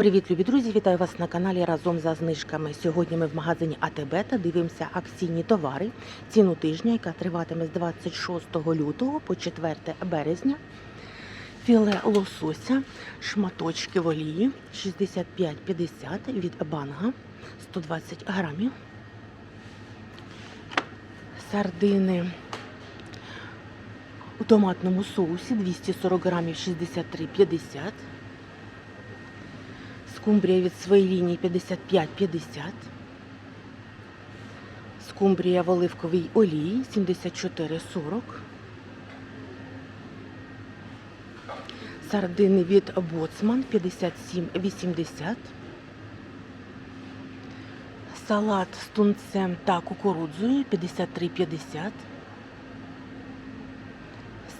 Привіт, любі друзі! Вітаю вас на каналі разом за знижками. Сьогодні ми в магазині АТБ та дивимося акційні товари. Ціну тижня, яка триватиме з 26 лютого по 4 березня. Філе лосося, шматочки в олії 65,50 від банга 120 грамів. Сардини у томатному соусі 240 грамів 63,50. Скумбрія від своєї лінії 55,50. Скумбрія в оливковій олії 74,40. Сардини від Боцман 57,80. Салат з тунцем та кукурудзою 53,50.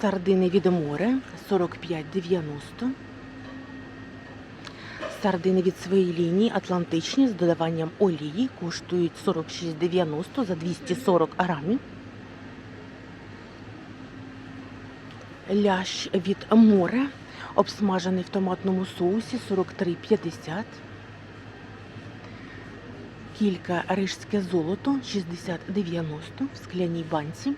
Сардини від море 45,90. Сардини від своєї лінії атлантичні з додаванням олії коштують 46,90 за 240 грамів. Лящ від море обсмажений в томатному соусі 43,50. Кілька рижське золото 60,90 в скляній банці.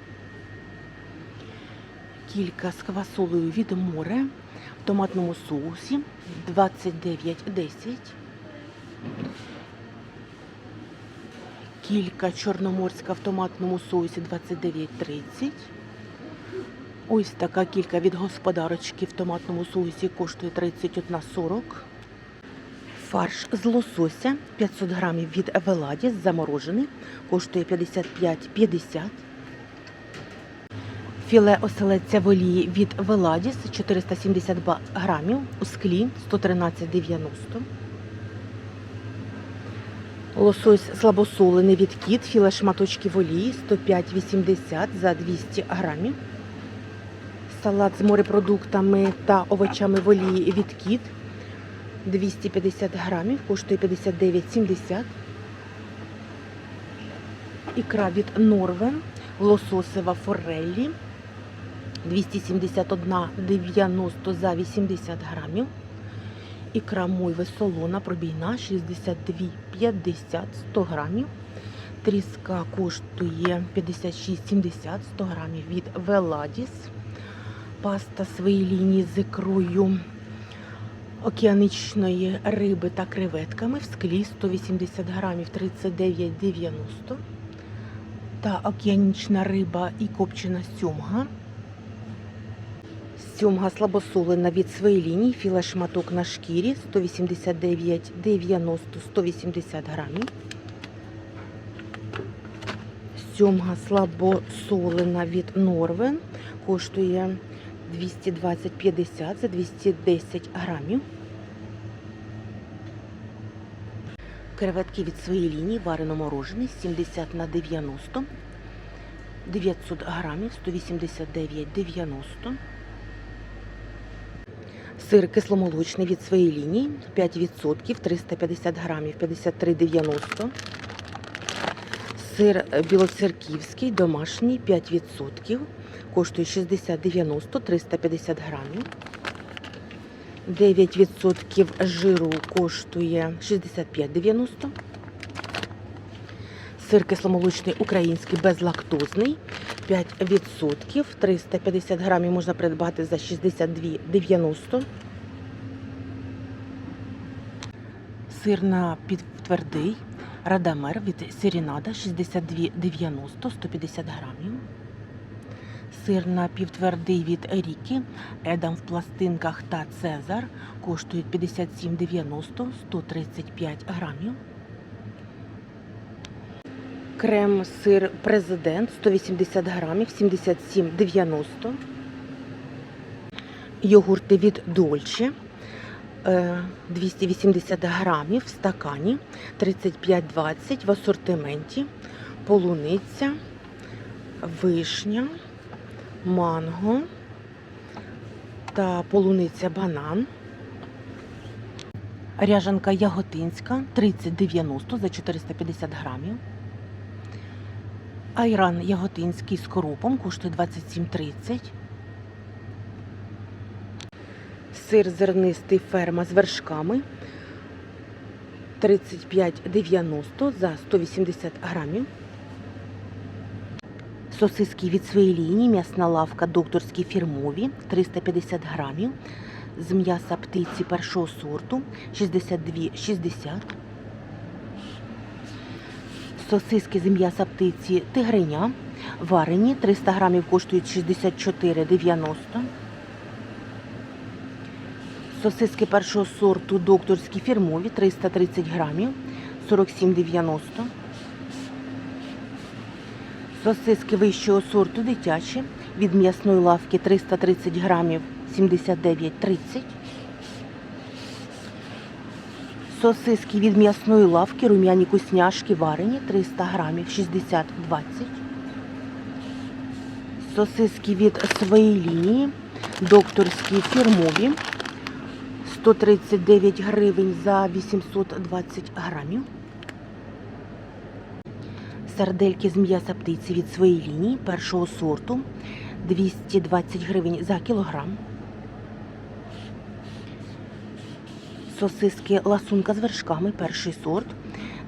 Кілька з квасолею від море в томатному соусі 29,10. Кілька чорноморська в томатному соусі 29,30. Ось така кілька від господарочки в томатному соусі коштує 31,40. Фарш з лосося 500 грамів від Веладіс заморожений, коштує 55,50. Філе оселедця в олії від Веладіс 470 грамів у склі 113,90. Лосось слабосолений від кіт, філе шматочки в олії 105,80 за 200 грамів. Салат з морепродуктами та овочами в олії від кіт 250 грамів, коштує 59,70. Ікра від Норвен, лососева фореллі 271,90 за 80 грамів. Ікра мойви солона пробійна 62,50 100 грамів. Тріска коштує 56,70 100 грамів від Веладіс. Паста своєї лінії з ікрою океанічної риби та креветками в склі 180 грамів 39,90 та океанічна риба і копчена сьомга. Сьомга слабосолена від своєї лінії, філе шматок на шкірі 189,90 180 грамів. Сьомга слабосолена від Норвен коштує 220,50 за 210 грамів. Креветки від своєї лінії варено морожений 70 на 90 900 грамів 189,90 Сир кисломолочний від своєї лінії 5% 350 грамів 53,90 Сир білоцерківський домашній 5% коштує 60,90 350 грамів 9% жиру коштує 65,90. Сир кисломолочний український безлактозний 5%, 350 грамів можна придбати за 62,90. Сир на підтвердий Радамер від Сірінада 62,90 150 грамів. Сир напівтвердий від Еріки, Едам в пластинках та Цезар коштують 57,90 135 грамів. Крем сир президент 180 грамів 77,90. Йогурти від Дольче е, 280 грамів в стакані 35,20 в асортименті. Полуниця, вишня манго та полуниця банан. Ряжанка яготинська 30,90 за 450 грамів. Айран яготинський з коропом коштує 27,30. Сир зернистий ферма з вершками 35,90 за 180 грамів. Сосиски від своєї лінії, м'ясна лавка докторські фірмові 350 грамів. З м'яса птиці першого сорту 62,60. Сосиски з м'яса птиці тигриня. Варені 300 грамів коштують 64,90. Сосиски першого сорту докторські фірмові 330 грамів 47,90. Сосиски вищого сорту дитячі від м'ясної лавки 330 грамів 79,30. Сосиски від м'ясної лавки рум'яні кусняшки варені 300 грамів 60,20. Сосиски від своєї лінії докторські фірмові 139 гривень за 820 грамів. Сардельки з м'яса птиці від своєї лінії першого сорту 220 гривень за кілограм. Сосиски ласунка з вершками перший сорт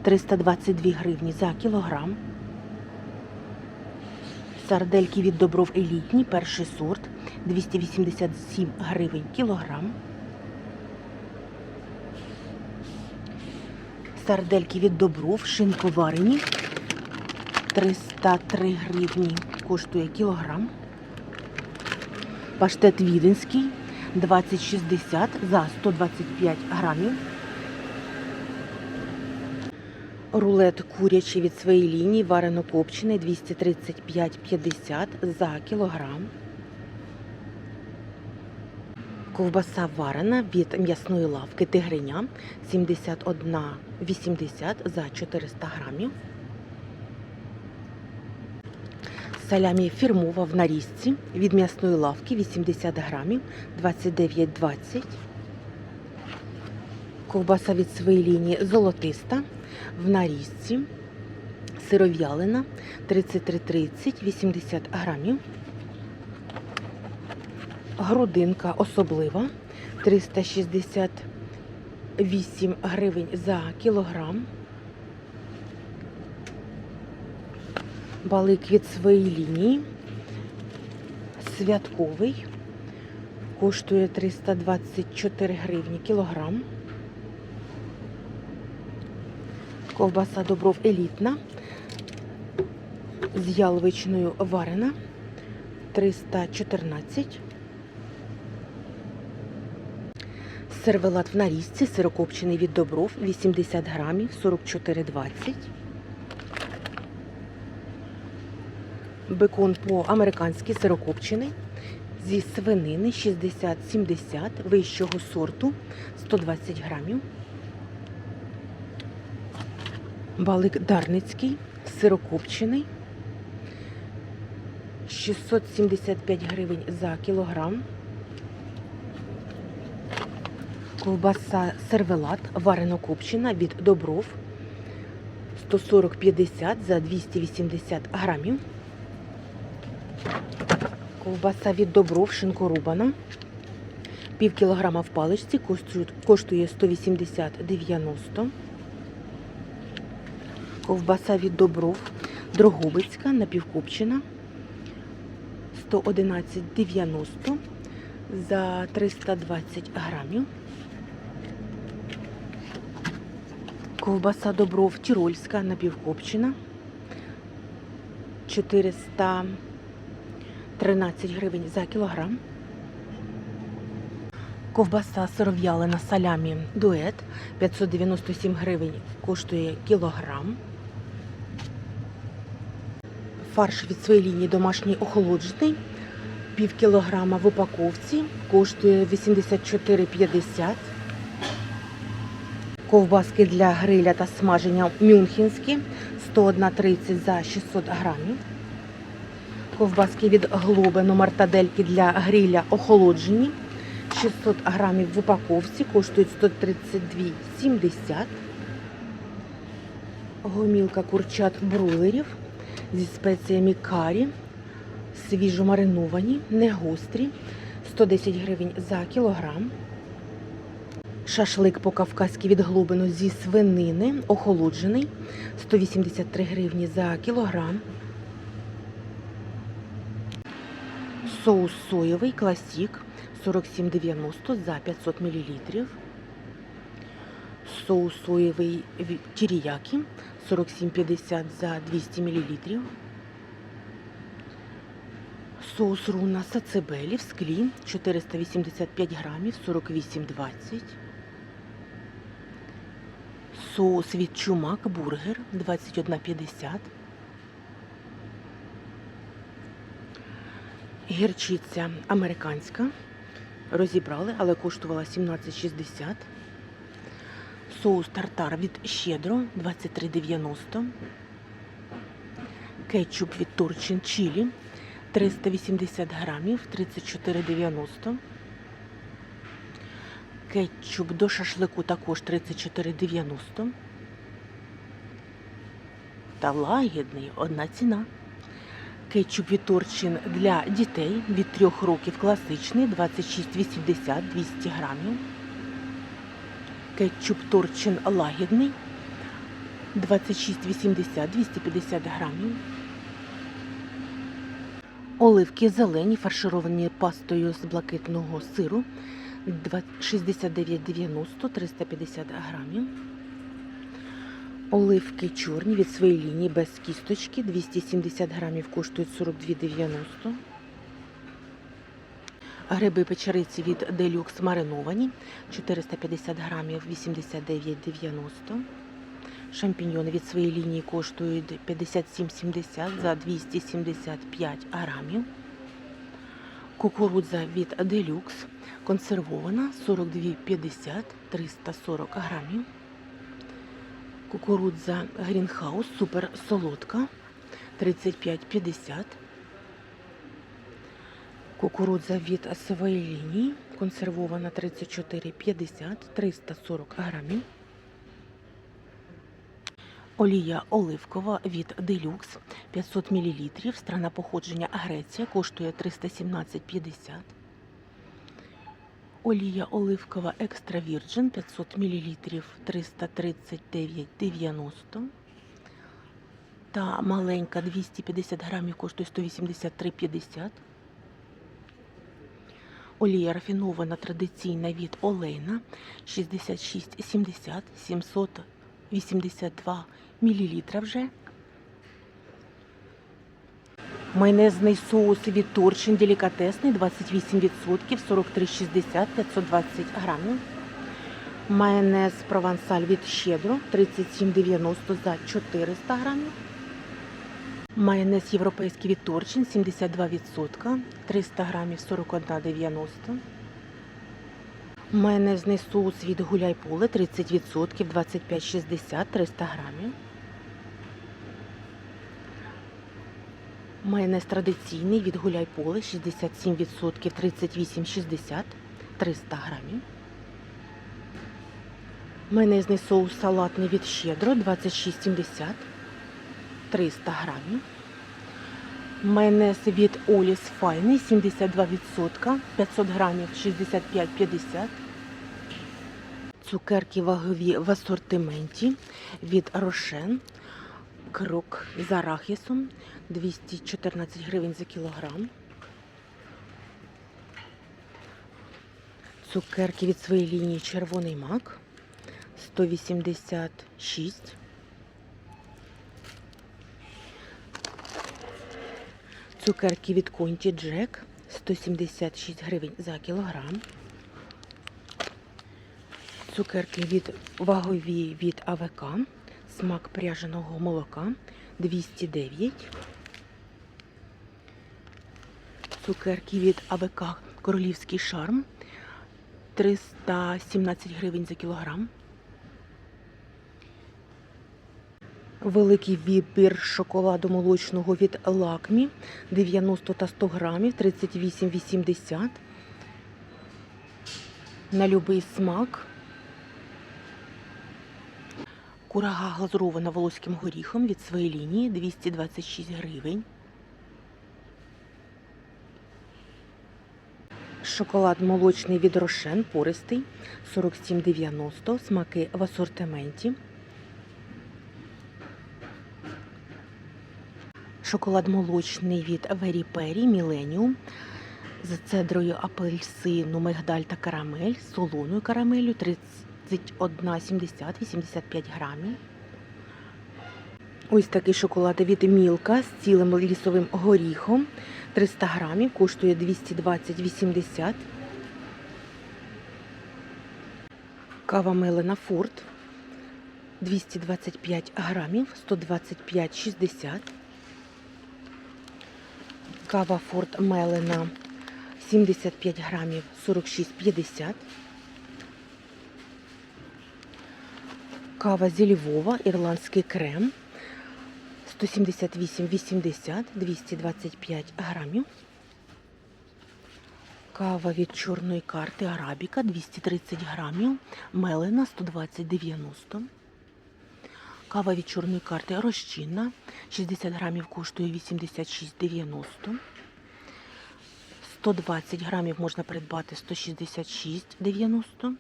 322 гривні за кілограм. Сардельки від Добров елітні перший сорт 287 гривень кілограм. Сардельки від Добров шинковарені 303 гривні коштує кілограм. Паштет віденський 2060 за 125 грамів. Рулет курячий від своєї лінії варено копчений 235,50 за кілограм. Ковбаса варена від м'ясної лавки тигриня 71,80 за 400 грамів. Салямі фірмова в нарізці від м'ясної лавки 80 грамів 29,20. Ковбаса від своєї лінії золотиста в нарізці. Сиров'ялина 33,30 80 грамів. Грудинка особлива 368 гривень за кілограм. Балик від своєї лінії. Святковий. Коштує 324 гривні кілограм. Ковбаса Добров елітна. З яловичною варена 314. Сервелат в нарізці, сирокопчений від Добров 80 грамів 44,20. Бекон по-американськи сирокопчений зі свинини 60-70 вищого сорту 120 грамів. Балик Дарницький, сирокопчений 675 гривень за кілограм. Ковбаса сервелат варено копчена від Добров 140-50 за 280 грамів. Ковбаса від Добров шинкорубана. Пів кілограма в паличці коштує, коштує 180-90. Ковбаса від Добров Дрогобицька напівкопчена 111,90 за 320 грамів. Ковбаса Добров Тірольська напівкопчена 413 гривень за кілограм. Ковбаса сиров'ялина салямі дует 597 гривень коштує кілограм. Фарш від своєї лінії домашній охолоджений. Пів кілограма в упаковці коштує 84,50. Ковбаски для гриля та смаження мюнхенські 101,30 за 600 грамів. Ковбаски від глобину мартадельки для гриля охолоджені. 600 грамів в упаковці коштують 132,70. Гомілка курчат бройлерів зі спеціями карі, свіжо мариновані, не гострі, 110 гривень за кілограм. Шашлик по-кавказьки від глобину зі свинини, охолоджений, 183 гривні за кілограм. Соус соєвий класік 47,90 за 500 мл. Соус соєвий тіріякі 47,50 за 200 мл. Соус руна сацебелі в склі 485 грамів 48,20. Соус від чумак бургер 21,50. Гірчиця американська. Розібрали, але коштувала 17,60. Соус тартар від щедро 23,90. Кетчуп від Торчин Чилі 380 грамів 34,90. Кетчуп до шашлику також 34,90. Та лагідний одна ціна. Кетчуп від Торчин для дітей від 3 років класичний 26,80 200 грамів. Кетчуп Торчин лагідний 26,80 250 грамів. Оливки зелені, фаршировані пастою з блакитного сиру 69,90 350 грамів. Оливки чорні від своєї лінії без кісточки 270 грамів коштують 42,90. Гриби печериці від Делюкс мариновані 450 грамів 89,90. Шампіньйони від своєї лінії коштують 57,70 за 275 грамів. Кукурудза від Делюкс консервована 42,50 340 грамів. Кукурудза Грінхаус супер солодка 35,50. Кукурудза від своєї лінії консервована 34,50 340 грамів. Олія оливкова від Делюкс 500 мл. Страна походження Греція коштує 317,50. Олія оливкова екстра вірджин 500 мл 339,90. Та маленька 250 грамів коштує 183,50. Олія рафінована традиційна від Олейна 66,70 782 мл вже. Майонезний соус від Торчин делікатесний 28%, 43,60 520 грамів. Майонез провансаль від Щедро 37,90 за 400 грамів. Майонез європейський від Торчин 72%, 300 грамів 41,90. Майонезний соус від Гуляй Поле 30%, 25,60 300 грамів. Майонез традиційний від Гуляй Поле 67%, 38,60 300 грамів. Майонезний соус салатний від Щедро 26,70 300 грамів. Майонез від Оліс Файний 72%, 500 грамів 65,50. Цукерки вагові в асортименті від Рошен. Крок з арахісом 214 гривень за кілограм. Цукерки від своєї лінії червоний мак 186. Цукерки від Конті Джек 176 гривень за кілограм. Цукерки від вагові від АВК. Смак пряженого молока 209. Цукерки від АВК Королівський шарм 317 гривень за кілограм. Великий вибір шоколаду молочного від Лакмі 90 та 100 грамів 38,80. На любий смак. Курага глазурована волоським горіхом від своєї лінії 226 гривень. Шоколад молочний від Рошен, пористий, 47,90, смаки в асортименті. Шоколад молочний від Вері Пері, Міленіум, з цедрою апельсину, мигдаль та карамель, солоною карамелю 31,70, 85 грамів. Ось такий шоколад від Мілка з цілим лісовим горіхом. 300 грамів, коштує 220,80. Кава мелена Фурт 225 грамів, 125,60. Кава Форт Мелена 75 грамів, 46,50. Кава зі Львова, ірландський крем 178,80, 225 грамів. Кава від чорної карти Арабіка 230 грамів, мелена 120,90. Кава від чорної карти розчинна 60 грамів коштує 86,90. 120 грамів можна придбати 166,90.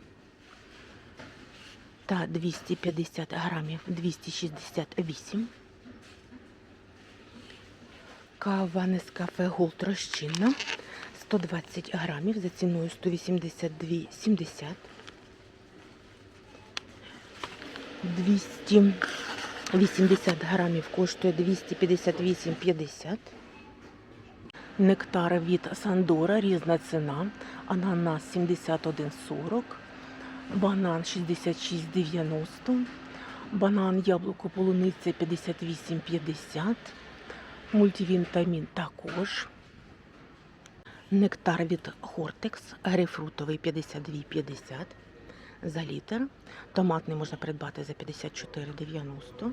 Та 250 грамів 268. Кава Нескафе Голд розчинна 120 грамів за ціною 182,70. 280 грамів коштує 258,50. Нектар від Сандора, різна ціна. Ананас 71,40. Банан 66,90. Банан яблуко полуниця 58,50. Мультивітамін також. Нектар від Хортекс, грейпфрутовий 52,50 за літр. Томатний можна придбати за 54,90.